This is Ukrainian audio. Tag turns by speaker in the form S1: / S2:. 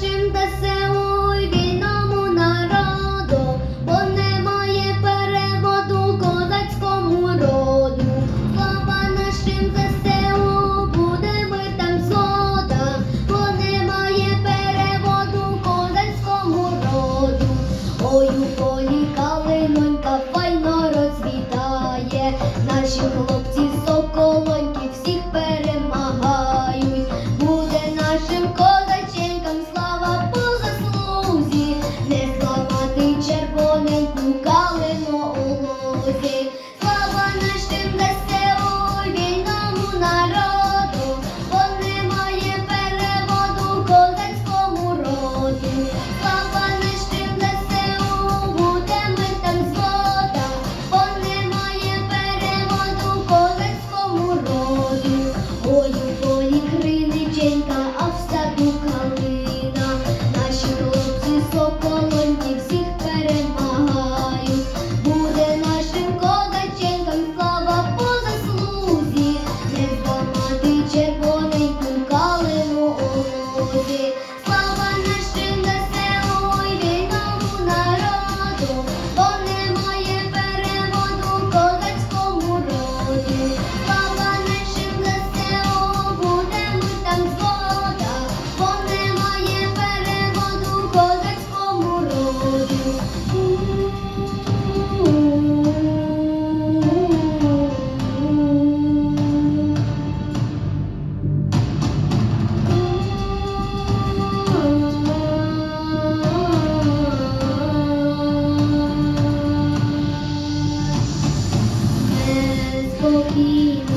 S1: нашим веселу народу, бо немає переводу козацькому роду. Слава нашим ЗСУ, буде ми там зода, бо немає переводу козацькому роду. Ой, у полі калинонька розвітає, наші хлопці. гукали молоді. কি